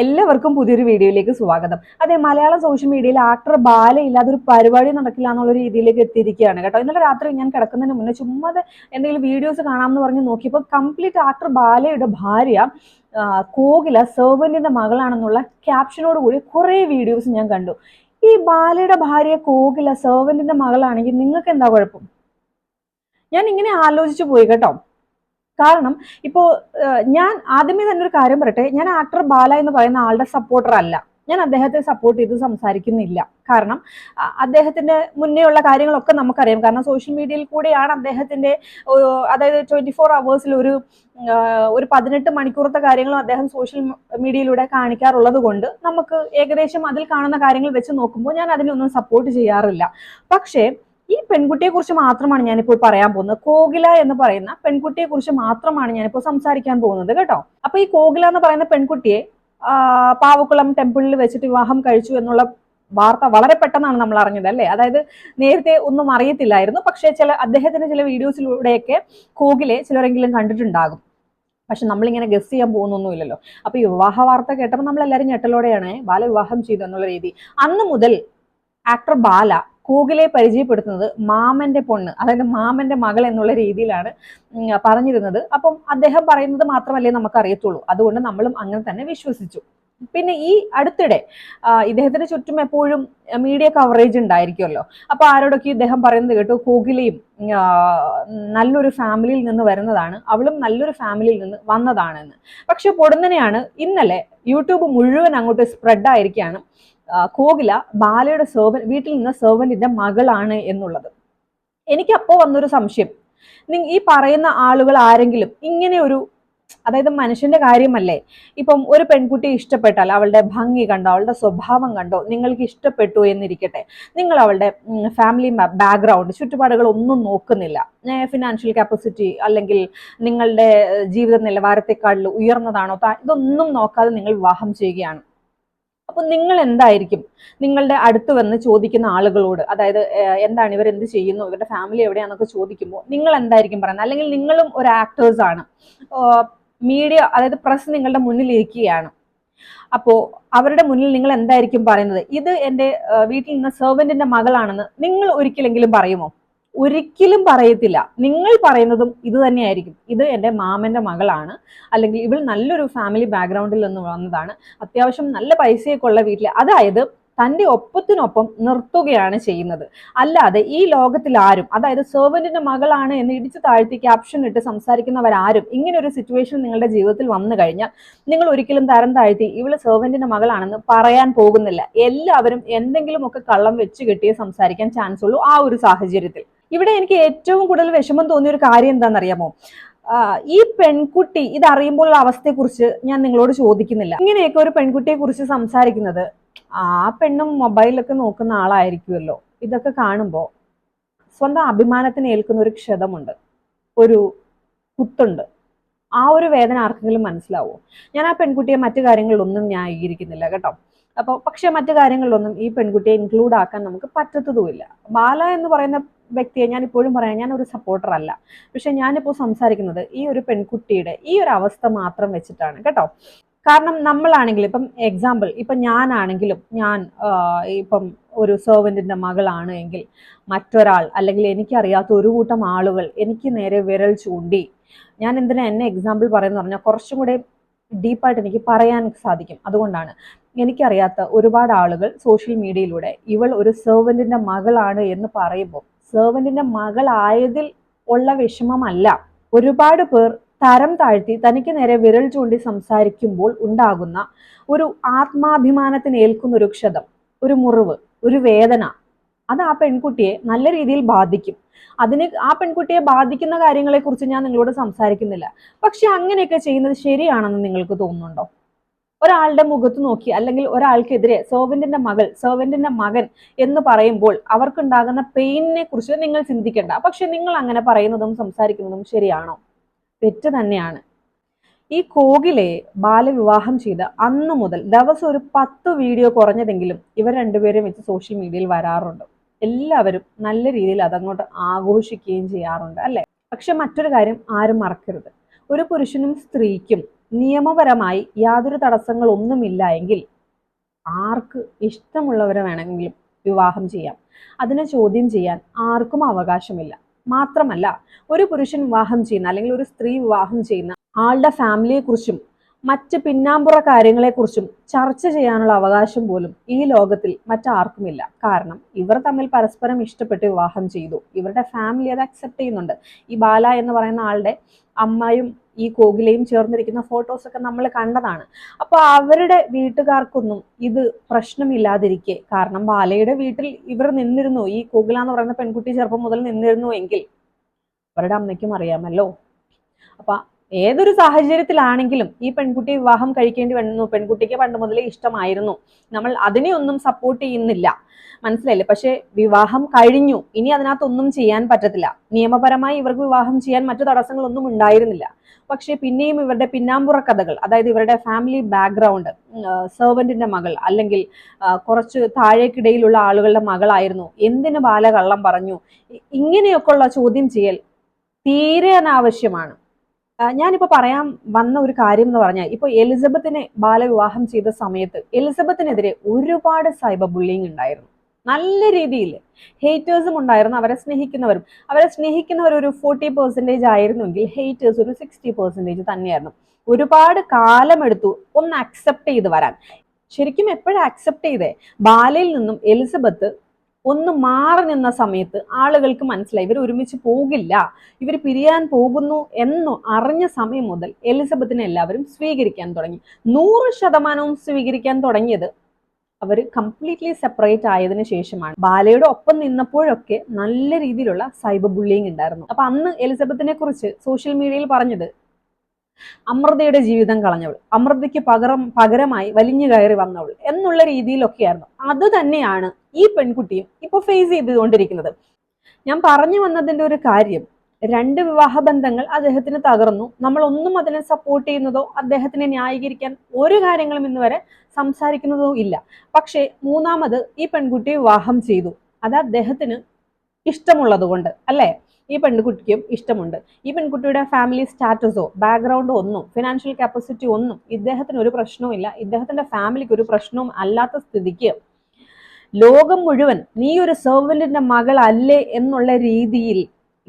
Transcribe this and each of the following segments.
എല്ലാവർക്കും പുതിയൊരു വീഡിയോയിലേക്ക് സ്വാഗതം. അതെ മലയാളം സോഷ്യൽ മീഡിയയിൽ ആക്ടർ ബാല ഇല്ലാതെ ഒരു പരിപാടി നടക്കില്ല എന്നുള്ള രീതിയിലേക്ക് എത്തിയിരിക്കുകയാണ് കേട്ടോ. ഇന്നലെ രാത്രി ഞാൻ കിടക്കുന്നതിന് മുന്നേ ചുമ്മാ എന്തെങ്കിലും വീഡിയോസ് കാണാമെന്ന് പറഞ്ഞ് നോക്കിയപ്പോൾ കംപ്ലീറ്റ് ആക്ടർ ബാലയുടെ ഭാര്യ കോകില സെർവന്റിന്റെ മകളാണെന്നുള്ള ക്യാപ്ഷനോട് കൂടി കുറേ വീഡിയോസ് ഞാൻ കണ്ടു. ഈ ബാലയുടെ ഭാര്യ കോകില സെർവന്റിന്റെ മകളാണെങ്കിൽ നിങ്ങൾക്ക് എന്താ കുഴപ്പം? ഞാൻ ഇങ്ങനെ ആലോചിച്ചു പോയി കേട്ടോ. കാരണം ഇപ്പോ ഞാൻ ആദ്യമേ തന്നെ ഒരു കാര്യം പറയട്ടെ. ഞാൻ ആക്ടർ ബാല എന്ന് പറയുന്ന ആളുടെ സപ്പോർട്ടർ അല്ല. ഞാൻ അദ്ദേഹത്തെ സപ്പോർട്ട് ചെയ്ത് സംസാരിക്കുന്നില്ല. കാരണം അദ്ദേഹത്തിന്റെ മുന്നേ ഉള്ള കാര്യങ്ങളൊക്കെ നമുക്കറിയാം. കാരണം സോഷ്യൽ മീഡിയയിൽ കൂടെയാണ് അദ്ദേഹത്തിന്റെ അതായത് ട്വന്റി ഫോർ അവേഴ്സിൽ ഒരു ഒരു പതിനെട്ട് മണിക്കൂറത്തെ കാര്യങ്ങളും അദ്ദേഹം സോഷ്യൽ മീഡിയയിലൂടെ കാണിക്കാറുള്ളത് കൊണ്ട് നമുക്ക് ഏകദേശം അതിൽ കാണുന്ന കാര്യങ്ങൾ വെച്ച് നോക്കുമ്പോൾ ഞാൻ അതിനൊന്നും സപ്പോർട്ട് ചെയ്യാറില്ല. പക്ഷേ ഈ പെൺകുട്ടിയെ കുറിച്ച് മാത്രമാണ് ഞാനിപ്പോൾ പറയാൻ പോകുന്നത്. കോകില എന്ന് പറയുന്ന പെൺകുട്ടിയെ കുറിച്ച് മാത്രമാണ് ഞാനിപ്പോൾ സംസാരിക്കാൻ പോകുന്നത് കേട്ടോ. അപ്പൊ ഈ കോകില എന്ന് പറയുന്ന പെൺകുട്ടിയെ പാവക്കുളം ടെമ്പിളിൽ വെച്ചിട്ട് വിവാഹം കഴിച്ചു എന്നുള്ള വാർത്ത വളരെ പെട്ടെന്നാണ് നമ്മൾ അറിഞ്ഞത് അല്ലേ? അതായത് നേരത്തെ ഒന്നും അറിയത്തില്ലായിരുന്നു. പക്ഷേ ചില അദ്ദേഹത്തിന്റെ ചില വീഡിയോസിലൂടെയൊക്കെ കോകിലെ ചിലരെങ്കിലും കണ്ടിട്ടുണ്ടാകും. പക്ഷെ നമ്മളിങ്ങനെ ഗസ് ചെയ്യാൻ പോകുന്നൊന്നുമില്ലല്ലോ. അപ്പൊ ഈ വിവാഹ വാർത്ത കേട്ടപ്പോൾ നമ്മൾ എല്ലാവരും ഞെട്ടലോടെയാണ് ബാല വിവാഹം ചെയ്തു എന്നുള്ള രീതി. അന്ന് മുതൽ ആക്ടർ ബാല കോകിലെ പരിചയപ്പെടുത്തുന്നത് മാമന്റെ പൊണ്ണ് അതായത് മാമന്റെ മകൾ എന്നുള്ള രീതിയിലാണ് പറഞ്ഞിരുന്നത്. അപ്പം അദ്ദേഹം പറയുന്നത് മാത്രമല്ലേ നമുക്ക് അറിയത്തുള്ളൂ അതുകൊണ്ട് നമ്മളും അങ്ങനെ തന്നെ വിശ്വസിച്ചു. പിന്നെ ഈ അടുത്തിടെ ഇദ്ദേഹത്തിന് ചുറ്റും എപ്പോഴും മീഡിയ കവറേജ് ഉണ്ടായിരിക്കുമല്ലോ. അപ്പൊ ആരോടൊക്കെ ഇദ്ദേഹം പറയുന്നത് കേട്ടു കോകിലയും നല്ലൊരു ഫാമിലിയിൽ നിന്ന് വരുന്നതാണ് അവളും നല്ലൊരു ഫാമിലിയിൽ നിന്ന് വന്നതാണെന്ന്. പക്ഷെ പൊടുന്നനെയാണ് ഇന്നലെ യൂട്യൂബ് മുഴുവൻ അങ്ങോട്ട് സ്പ്രെഡ് ആയിരിക്കുകയാണ്. കോകില ബാലയുടെ സെർവൻ വീട്ടിൽ നിന്ന് സെർവന്റിന്റെ മകളാണ് എന്നുള്ളത്. എനിക്ക് അപ്പോൾ വന്നൊരു സംശയം. ഈ പറയുന്ന ആളുകൾ ആരെങ്കിലും ഇങ്ങനെ ഒരു അതായത് മനുഷ്യന്റെ കാര്യമല്ലേ? ഇപ്പം ഒരു പെൺകുട്ടി ഇഷ്ടപ്പെട്ടാൽ അവളുടെ ഭംഗി കണ്ടോ അവളുടെ സ്വഭാവം കണ്ടോ നിങ്ങൾക്ക് ഇഷ്ടപ്പെട്ടു എന്നിരിക്കട്ടെ. നിങ്ങൾ അവളുടെ ഫാമിലി ബാക്ക്ഗ്രൗണ്ട് ചുറ്റുപാടുകൾ ഒന്നും നോക്കുന്നില്ല. ഫിനാൻഷ്യൽ കപ്പാസിറ്റി അല്ലെങ്കിൽ നിങ്ങളുടെ ജീവിത നിലവാരത്തെക്കാളിൽ ഉയർന്നതാണോ ഇതൊന്നും നോക്കാതെ നിങ്ങൾ വിവാഹം ചെയ്യുകയാണ്. അപ്പൊ നിങ്ങൾ എന്തായിരിക്കും നിങ്ങളുടെ അടുത്ത് വന്ന് ചോദിക്കുന്ന ആളുകളോട് അതായത് എന്താണ് ഇവർ എന്ത് ചെയ്യുന്നു? ഇവരുടെ ഫാമിലി എവിടെയാണെന്നൊക്കെ ചോദിക്കുമ്പോൾ നിങ്ങൾ എന്തായിരിക്കും പറയുന്നത്? അല്ലെങ്കിൽ നിങ്ങളും ഒരു ആക്ടേഴ്സ് ആണ്. മീഡിയ അതായത് പ്രസ് നിങ്ങളുടെ മുന്നിൽ ഇരിക്കുകയാണ്. അപ്പോ അവരുടെ മുന്നിൽ നിങ്ങൾ എന്തായിരിക്കും പറയുന്നത്? ഇത് ഏഹ്, വീട്ടിൽ നിന്ന് സെർവന്റിന്റെ മകളാണെന്ന് നിങ്ങൾ ഒരിക്കലെങ്കിലും പറയുമോ? ഒരിക്കലും പറയത്തില്ല. നിങ്ങൾ പറയുന്നതും ഇത് തന്നെയായിരിക്കും. ഇത് എന്റെ മാമന്റെ മകളാണ്. അല്ലെങ്കിൽ ഇവൾ നല്ലൊരു ഫാമിലി ബാക്ക്ഗ്രൗണ്ടിൽ നിന്ന് വന്നതാണ്. അത്യാവശ്യം നല്ല പൈസയൊക്കെ ഉള്ള വീട്ടിൽ അതായത് തന്റെ ഒപ്പത്തിനൊപ്പം നിർത്തുകയാണ് ചെയ്യുന്നത്. അല്ലാതെ ഈ ലോകത്തിൽ ആരും അതായത് സെർവന്റിന്റെ മകളാണ് എന്ന് ഇടിച്ചു താഴ്ത്തി ക്യാപ്ഷൻ ഇട്ട് സംസാരിക്കുന്നവരാരും ഇങ്ങനെ ഒരു സിറ്റുവേഷൻ നിങ്ങളുടെ ജീവിതത്തിൽ വന്നു കഴിഞ്ഞാൽ നിങ്ങൾ ഒരിക്കലും തരം താഴ്ത്തി ഇവൾ സെർവന്റിന്റെ മകളാണെന്ന് പറയാൻ പോകുന്നില്ല. എല്ലാവരും എന്തെങ്കിലുമൊക്കെ കള്ളം വെച്ച് കെട്ടിയേ സംസാരിക്കാൻ ചാൻസ് ഉള്ളൂ ആ ഒരു സാഹചര്യത്തിൽ. ഇവിടെ എനിക്ക് ഏറ്റവും കൂടുതൽ വിഷമം തോന്നിയ ഒരു കാര്യം എന്താണെന്നറിയാമോ? ഈ പെൺകുട്ടി ഇത് അറിയുമ്പോഴുള്ള അവസ്ഥയെക്കുറിച്ച് ഞാൻ നിങ്ങളോട് ചോദിക്കുന്നില്ല. ഇങ്ങനെയൊക്കെ ഒരു പെൺകുട്ടിയെ കുറിച്ച് സംസാരിക്കുന്നത് ആ പെണ്ണും മൊബൈലൊക്കെ നോക്കുന്ന ആളായിരിക്കുമല്ലോ. ഇതൊക്കെ കാണുമ്പോൾ സ്വന്തം അഭിമാനത്തിന് ഏൽക്കുന്ന ഒരു ക്ഷതമുണ്ട്. ഒരു കുത്തുണ്ട്. ആ ഒരു വേദന ആർക്കെങ്കിലും മനസ്സിലാവോ? ഞാൻ ആ പെൺകുട്ടിയെ മറ്റു കാര്യങ്ങളിലൊന്നും ന്യായീകരിക്കുന്നില്ല കേട്ടോ. അപ്പോൾ പക്ഷെ മറ്റു കാര്യങ്ങളിലൊന്നും ഈ പെൺകുട്ടിയെ ഇൻക്ലൂഡ് ആക്കാൻ നമുക്ക് പറ്റത്തതുമില്ല. ബാല എന്ന് പറയുന്ന വ്യക്തിയെ ഞാൻ ഇപ്പോഴും പറയാം ഞാൻ ഒരു സപ്പോർട്ടർ അല്ല. പക്ഷെ ഞാനിപ്പോൾ സംസാരിക്കുന്നത് ഈ ഒരു പെൺകുട്ടിയുടെ ഈ ഒരു അവസ്ഥ മാത്രം വെച്ചിട്ടാണ് കേട്ടോ. കാരണം നമ്മളാണെങ്കിലും ഇപ്പം എക്സാമ്പിൾ ഇപ്പം ഞാനാണെങ്കിലും ഞാൻ ഇപ്പം ഒരു സെർവന്റിന്റെ മകളാണ് എങ്കിൽ മറ്റൊരാൾ അല്ലെങ്കിൽ എനിക്കറിയാത്ത ഒരു കൂട്ടം ആളുകൾ എനിക്ക് നേരെ വിരൽ ചൂണ്ടി ഞാൻ എന്തിനാ എന്നെ എക്സാമ്പിൾ പറയുന്ന പറഞ്ഞാൽ കുറച്ചും കൂടെ ഡീപ്പായിട്ട് എനിക്ക് പറയാൻ സാധിക്കും. അതുകൊണ്ടാണ് എനിക്കറിയാത്ത ഒരുപാട് ആളുകൾ സോഷ്യൽ മീഡിയയിലൂടെ ഇവൾ ഒരു സെർവന്റിന്റെ മകളാണ് എന്ന് പറയുമ്പോൾ സെർവന്റിന്റെ മകളായതിൽ ഉള്ള വിഷമമല്ല. ഒരുപാട് പേർ തരം താഴ്ത്തി തനിക്ക് നേരെ വിരൽ ചൂണ്ടി സംസാരിക്കുമ്പോൾ ഉണ്ടാകുന്ന ഒരു ആത്മാഭിമാനത്തിന് ഏൽക്കുന്ന ഒരു ക്ഷതം ഒരു മുറിവ് ഒരു വേദന അത് ആ പെൺകുട്ടിയെ നല്ല രീതിയിൽ ബാധിക്കും. അതിന് ആ പെൺകുട്ടിയെ ബാധിക്കുന്ന കാര്യങ്ങളെക്കുറിച്ച് ഞാൻ നിങ്ങളോട് സംസാരിക്കുന്നില്ല. പക്ഷെ അങ്ങനെയൊക്കെ ചെയ്യുന്നത് ശരിയാണെന്ന് നിങ്ങൾക്ക് തോന്നുന്നുണ്ടോ? ഒരാളുടെ മുഖത്ത് നോക്കി അല്ലെങ്കിൽ ഒരാൾക്കെതിരെ സെർവന്റിന്റെ മകൾ സെർവന്റിന്റെ മകൻ എന്ന് പറയുമ്പോൾ അവർക്കുണ്ടാകുന്ന പെയിനിനെ കുറിച്ച് നിങ്ങൾ ചിന്തിക്കേണ്ട. പക്ഷെ നിങ്ങൾ അങ്ങനെ പറയുന്നതും സംസാരിക്കുന്നതും ശരിയാണോ? തെറ്റ് തന്നെയാണ്. ഈ കോകിലെ ബാലവിവാഹം ചെയ്ത് അന്ന് മുതൽ ദിവസം ഒരു പത്ത് വീഡിയോ കുറഞ്ഞതെങ്കിലും ഇവർ രണ്ടുപേരും വെച്ച് സോഷ്യൽ മീഡിയയിൽ വരാറുണ്ട്. എല്ലാവരും നല്ല രീതിയിൽ അതങ്ങോട്ട് ആഘോഷിക്കുകയും ചെയ്യാറുണ്ട് അല്ലേ? പക്ഷെ മറ്റൊരു കാര്യം ആരും മറക്കരുത്. ഒരു പുരുഷനും സ്ത്രീക്കും നിയമപരമായി യാതൊരു തടസ്സങ്ങളൊന്നുമില്ല എങ്കിൽ ആർക്ക് ഇഷ്ടമുള്ളവരെ വേണമെങ്കിലും വിവാഹം ചെയ്യാം. അതിനെ ചോദ്യം ചെയ്യാൻ ആർക്കും അവകാശമില്ല. മാത്രമല്ല ഒരു പുരുഷൻ വിവാഹം ചെയ്യുന്ന അല്ലെങ്കിൽ ഒരു സ്ത്രീ വിവാഹം ചെയ്യുന്ന ആളുടെ ഫാമിലിയെക്കുറിച്ചും മറ്റ് പിന്നാമ്പുറ കാര്യങ്ങളെക്കുറിച്ചും ചർച്ച ചെയ്യാനുള്ള അവകാശം പോലും ഈ ലോകത്തിൽ മറ്റാർക്കുമില്ല. കാരണം ഇവർ തമ്മിൽ പരസ്പരം ഇഷ്ടപ്പെട്ട് വിവാഹം ചെയ്തു. ഇവരുടെ ഫാമിലി അത് അക്സെപ്റ്റ് ചെയ്യുന്നുണ്ട്. ഈ ബാല എന്ന് പറയുന്ന ആളുടെ അമ്മയും ഈ കോകിലയും ചേർന്നിരിക്കുന്ന ഫോട്ടോസൊക്കെ നമ്മൾ കണ്ടതാണ്. അപ്പോൾ അവരുടെ വീട്ടുകാർക്കൊന്നും ഇത് പ്രശ്നമില്ലാതിരിക്കെ. കാരണം ബാലയുടെ വീട്ടിൽ ഇവർ നിന്നിരുന്നു. ഈ കോകില എന്ന് പറയുന്ന പെൺകുട്ടി ചെറുപ്പം മുതൽ നിന്നിരുന്നു എങ്കിൽ അവരുടെ അമ്മയ്ക്കും അറിയാമല്ലോ. അപ്പൊ ഏതൊരു സാഹചര്യത്തിലാണെങ്കിലും ഈ പെൺകുട്ടി വിവാഹം കഴിക്കേണ്ടി വന്നു പെൺകുട്ടിക്ക് പണ്ട് മുതലേ ഇഷ്ടമായിരുന്നു. നമ്മൾ അതിനെ ഒന്നും സപ്പോർട്ട് ചെയ്യുന്നില്ല. മനസ്സിലായില്ലേ? പക്ഷെ വിവാഹം കഴിഞ്ഞു. ഇനി അതിനകത്തൊന്നും ചെയ്യാൻ പറ്റത്തില്ല. നിയമപരമായി ഇവർക്ക് വിവാഹം ചെയ്യാൻ മറ്റു തടസ്സങ്ങളൊന്നും ഉണ്ടായിരുന്നില്ല. പക്ഷെ പിന്നെയും ഇവരുടെ പിന്നാമ്പുറ കഥകൾ അതായത് ഇവരുടെ ഫാമിലി ബാക്ക്ഗ്രൗണ്ട് സെർവന്റിന്റെ മകൾ അല്ലെങ്കിൽ കുറച്ച് താഴേക്കിടയിലുള്ള ആളുകളുടെ മകളായിരുന്നു. എന്തിന് ബാലകള്ളം പറഞ്ഞു? ഇങ്ങനെയൊക്കെയുള്ള ചോദ്യം ചെയ്യൽ തീരെ അനാവശ്യമാണ്. ആ, ഞാനിപ്പോ പറയാൻ വന്ന ഒരു കാര്യം എന്ന് പറഞ്ഞാൽ ഇപ്പൊ എലിസബത്തിനെ ബാലവിവാഹം ചെയ്ത സമയത്ത് എലിസബത്തിനെതിരെ ഒരുപാട് സൈബർ ബുള്ളിങ് ഉണ്ടായിരുന്നു. നല്ല രീതിയിൽ ഹേറ്റേഴ്സും ഉണ്ടായിരുന്നു അവരെ സ്നേഹിക്കുന്നവരും. അവരെ സ്നേഹിക്കുന്നവർ ഒരു ഫോർട്ടി പെർസെന്റേജ് ആയിരുന്നുവെങ്കിൽ ഹേറ്റേഴ്സ് ഒരു സിക്സ്റ്റി പെർസെന്റേജ് തന്നെയായിരുന്നു. ഒരുപാട് കാലമെടുത്തു ഒന്ന് അക്സെപ്റ്റ് ചെയ്ത് വരാൻ. ശരിക്കും എപ്പോഴും അക്സെപ്റ്റ് ചെയ്തേ? ബാലയിൽ നിന്നും എലിസബത്ത് ഒന്ന് മാറി നിന്ന സമയത്ത് ആളുകൾക്ക് മനസ്സിലായി. ഇവർ ഒരുമിച്ച് പോകില്ല. ഇവർ പിരിയാൻ പോകുന്നു എന്ന് അറിഞ്ഞ സമയം മുതൽ എലിസബത്തിനെ എല്ലാവരും സ്വീകരിക്കാൻ തുടങ്ങി. നൂറ് ശതമാനവും സ്വീകരിക്കാൻ തുടങ്ങിയത് അവർ കംപ്ലീറ്റ്ലി സെപ്പറേറ്റ് ആയതിനു ശേഷമാണ്. ബാലയുടെ ഒപ്പം നിന്നപ്പോഴൊക്കെ നല്ല രീതിയിലുള്ള സൈബർ ബുള്ളിങ് ഉണ്ടായിരുന്നു. അപ്പൊ അന്ന് എലിസബത്തിനെ കുറിച്ച് സോഷ്യൽ മീഡിയയിൽ പറഞ്ഞത് അമൃതയുടെ ജീവിതം കളഞ്ഞവൾ. അമൃതയ്ക്ക് പകരം പകരമായി വലിഞ്ഞു കയറി വന്നവൾ എന്നുള്ള രീതിയിലൊക്കെയായിരുന്നു. അത് തന്നെയാണ് ഈ പെൺകുട്ടിയും ഇപ്പൊ ഫേസ് ചെയ്തുകൊണ്ടിരിക്കുന്നത്. ഞാൻ പറഞ്ഞു വന്നതിന്റെ ഒരു കാര്യം രണ്ട് വിവാഹ ബന്ധങ്ങൾ അദ്ദേഹത്തിന് തകർന്നു. നമ്മൾ ഒന്നും അതിനെ സപ്പോർട്ട് ചെയ്യുന്നതോ അദ്ദേഹത്തിനെ ന്യായീകരിക്കാൻ ഒരു കാര്യങ്ങളും ഇന്ന് വരെ സംസാരിക്കുന്നതോ ഇല്ല. പക്ഷേ മൂന്നാമത് ഈ പെൺകുട്ടി വിവാഹം ചെയ്തു. അത് അദ്ദേഹത്തിന് ഇഷ്ടമുള്ളത് കൊണ്ട് അല്ലേ? ഈ പെൺകുട്ടിക്കും ഇഷ്ടമുണ്ട്. ഈ പെൺകുട്ടിയുടെ ഫാമിലി സ്റ്റാറ്റസോ ബാക്ക്ഗ്രൗണ്ടോ ഒന്നും ഫിനാൻഷ്യൽ കപ്പാസിറ്റി ഒന്നും ഇദ്ദേഹത്തിന് ഒരു പ്രശ്നവും ഇല്ല. ഇദ്ദേഹത്തിന്റെ ഫാമിലിക്ക് ഒരു പ്രശ്നവും അല്ലാത്ത സ്ഥിതിക്ക് ലോകം മുഴുവൻ നീ ഒരു സെർവന്റിന്റെ മകളല്ലേ എന്നുള്ള രീതിയിൽ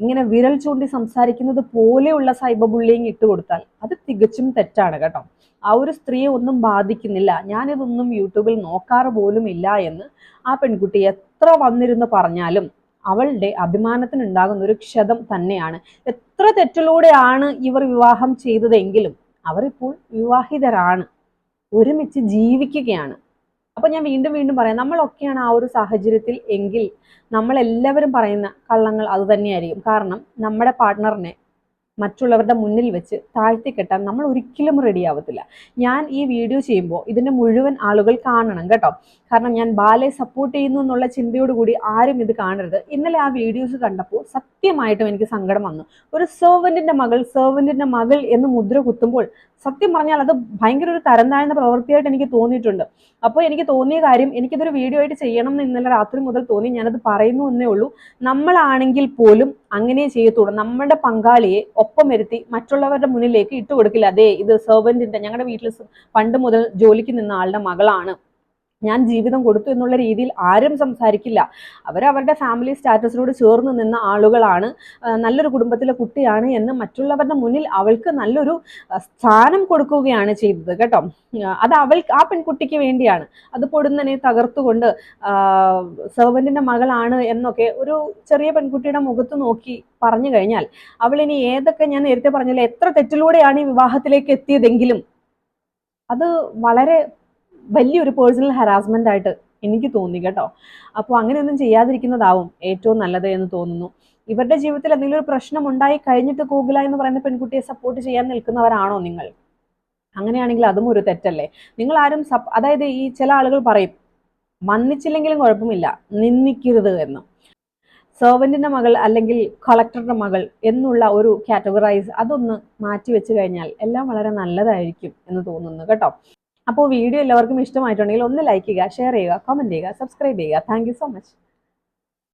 ഇങ്ങനെ വിരൽ ചൂണ്ടി സംസാരിക്കുന്നത് പോലെയുള്ള സൈബർ ബുള്ളിങ് ഇട്ട് കൊടുത്താൽ അത് തികച്ചും തെറ്റാണ് കേട്ടോ. ആ ഒരു സ്ത്രീയെ ഒന്നും ബാധിക്കുന്നില്ല. ഞാനിതൊന്നും യൂട്യൂബിൽ നോക്കാറ് പോലും ഇല്ല എന്ന് ആ പെൺകുട്ടി എത്ര വന്നിരുന്ന് പറഞ്ഞാലും അവളുടെ അഭിമാനത്തിനുണ്ടാകുന്ന ഒരു ക്ഷതം തന്നെയാണ്. എത്ര തെറ്റിലൂടെയാണ് ഇവർ വിവാഹം ചെയ്തതെങ്കിലും അവരിപ്പോൾ വിവാഹിതരാണ്. ഒരുമിച്ച് ജീവിക്കുകയാണ്. അപ്പൊ ഞാൻ വീണ്ടും വീണ്ടും പറയാം നമ്മളൊക്കെയാണ് ആ ഒരു സാഹചര്യത്തിൽ എങ്കിൽ നമ്മളെല്ലാവരും പറയുന്ന കള്ളങ്ങൾ അത് തന്നെയായിരിക്കും. കാരണം നമ്മുടെ പാർട്ട്ണറിനെ മറ്റുള്ളവരുടെ മുന്നിൽ വെച്ച് താഴ്ത്തി കെട്ടാൻ നമ്മൾ ഒരിക്കലും റെഡി ആവത്തില്ല. ഞാൻ ഈ വീഡിയോ ചെയ്യുമ്പോൾ ഇതിന്റെ മുഴുവൻ ആളുകൾ കാണണം കേട്ടോ. കാരണം ഞാൻ ബാലെ സപ്പോർട്ട് ചെയ്യുന്നു എന്നുള്ള ചിന്തയോട് കൂടി ആരും ഇത് കാണരുത്. ഇന്നലെ ആ വീഡിയോസ് കണ്ടപ്പോൾ സത്യമായിട്ടും എനിക്ക് സങ്കടം വന്നു. ഒരു സെർവന്റിന്റെ മകൾ സെർവന്റിന്റെ മകൾ എന്ന് മുദ്ര കുത്തുമ്പോൾ സത്യം പറഞ്ഞാൽ അത് ഭയങ്കര ഒരു തരം താഴ്ന്ന പ്രവൃത്തിയായിട്ട് എനിക്ക് തോന്നിയിട്ടുണ്ട്. അപ്പോൾ എനിക്ക് തോന്നിയ കാര്യം എനിക്കിതൊരു വീഡിയോ ആയിട്ട് ചെയ്യണം എന്ന് ഇന്നലെ രാത്രി മുതൽ തോന്നി. ഞാനത് പറയുന്നു എന്നേ ഉള്ളൂ. നമ്മളാണെങ്കിൽ പോലും അങ്ങനെ ചെയ്യത്തുള്ളൂ. നമ്മുടെ പങ്കാളിയെ ഒപ്പം വരുത്തി മറ്റുള്ളവരുടെ മുന്നിലേക്ക് ഇട്ടുകൊടുക്കില്ല. അതെ ഇത് സെർവന്റിന്റെ ഞങ്ങളുടെ വീട്ടിൽ പണ്ട് മുതൽ ജോലിക്ക് നിന്ന ആളുടെ മകളാണ്. ഞാൻ ജീവിതം കൊടുത്തു എന്നുള്ള രീതിയിൽ ആരും സംസാരിക്കില്ല. അവർ അവരുടെ ഫാമിലി സ്റ്റാറ്റസിനോട് ചേർന്ന് നിന്ന ആളുകളാണ്. നല്ലൊരു കുടുംബത്തിലെ കുട്ടിയാണ് എന്ന് മറ്റുള്ളവരുടെ മുന്നിൽ അവൾക്ക് നല്ലൊരു സ്ഥാനം കൊടുക്കുകയാണ് ചെയ്തത് കേട്ടോ. അത് അവൾ ആ പെൺകുട്ടിക്ക് വേണ്ടിയാണ്. അത് പൊടുന്നനെ തകർത്തുകൊണ്ട് സെർവന്റിന്റെ മകളാണ് എന്നൊക്കെ ഒരു ചെറിയ പെൺകുട്ടിയുടെ മുഖത്ത് നോക്കി പറഞ്ഞു കഴിഞ്ഞാൽ അവൾ ഇനി ഏതൊക്കെ ഞാൻ നേരത്തെ പറഞ്ഞില്ല എത്ര തെറ്റിലൂടെയാണ് ഈ വിവാഹത്തിലേക്ക് എത്തിയതെങ്കിലും അത് വളരെ വലിയൊരു പേഴ്സണൽ ഹരാസ്മെന്റ് ആയിട്ട് എനിക്ക് തോന്നി കേട്ടോ. അപ്പോൾ അങ്ങനെയൊന്നും ചെയ്യാതിരിക്കുന്നതാവും ഏറ്റവും നല്ലത് എന്ന് തോന്നുന്നു. ഇവരുടെ ജീവിതത്തിൽ എന്തെങ്കിലും ഒരു പ്രശ്നം ഉണ്ടായി കഴിഞ്ഞിട്ട് കൂഗില എന്ന് പറയുന്ന പെൺകുട്ടിയെ സപ്പോർട്ട് ചെയ്യാൻ നിൽക്കുന്നവരാണോ നിങ്ങൾ? അങ്ങനെയാണെങ്കിൽ അതും ഒരു തെറ്റല്ലേ? നിങ്ങൾ ആരും സപ് അതായത് ഈ ചില ആളുകൾ പറയും മന്നിച്ചില്ലെങ്കിലും കുഴപ്പമില്ല നിന്ദിക്കരുത് എന്ന്. സെർവന്റിന്റെ മകൾ അല്ലെങ്കിൽ കളക്ടറുടെ മകൾ എന്നുള്ള ഒരു കാറ്റഗറൈസ് അതൊന്ന് മാറ്റി വെച്ച് കഴിഞ്ഞാൽ എല്ലാം വളരെ നല്ലതായിരിക്കും എന്ന് തോന്നുന്നു കേട്ടോ. അപ്പോൾ വീഡിയോ എല്ലാവർക്കും ഇഷ്ടമായിട്ടുണ്ടെങ്കിൽ ഒന്ന് ലൈക്ക് ചെയ്യുക ഷെയർ ചെയ്യുക കമന്റ് ചെയ്യുക സബ്സ്ക്രൈബ് ചെയ്യുക. Thank so much